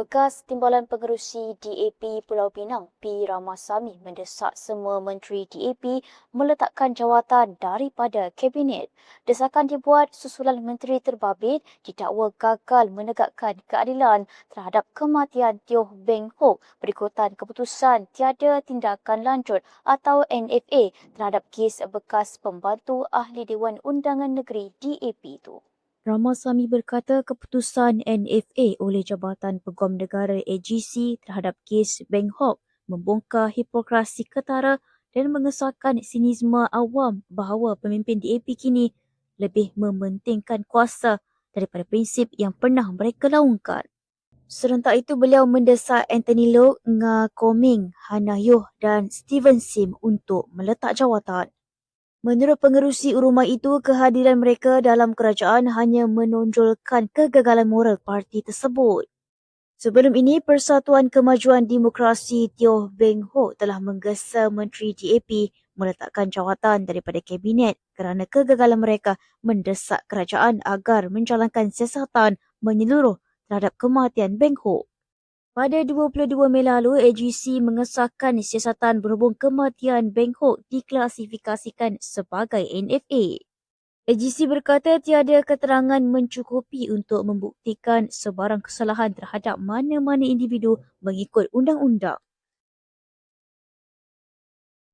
Bekas Timbalan Pengerusi DAP Pulau Pinang, P. Ramasamy mendesak semua menteri DAP meletakkan jawatan daripada Kabinet. Desakan dibuat susulan menteri terbabit didakwa gagal menegakkan keadilan terhadap kematian Tioh Beng Hock berikutan keputusan tiada tindakan lanjut atau NFA terhadap kes bekas pembantu Ahli Dewan Undangan Negeri DAP itu. Ramasamy berkata keputusan NFA oleh Jabatan Peguam Negara AGC terhadap kes Beng Hock membongkar hipokrasi ketara dan mengesahkan sinisme awam bahawa pemimpin DAP kini lebih mementingkan kuasa daripada prinsip yang pernah mereka laungkan. Serentak itu beliau mendesak Anthony Loke, Nga Koming, Hannah Yoh dan Steven Sim untuk meletak jawatan. Menurut pengerusi urumah itu, kehadiran mereka dalam kerajaan hanya menonjolkan kegagalan moral parti tersebut. Sebelum ini, Persatuan Kemajuan Demokrasi Tioh Beng Ho telah menggesa Menteri DAP meletakkan jawatan daripada Kabinet kerana kegagalan mereka mendesak kerajaan agar menjalankan siasatan menyeluruh terhadap kematian Beng Ho. Pada 22 Mei lalu, AGC mengesahkan siasatan berhubung kematian Beng Hock diklasifikasikan sebagai NFA. AGC berkata tiada keterangan mencukupi untuk membuktikan sebarang kesalahan terhadap mana-mana individu mengikut undang-undang.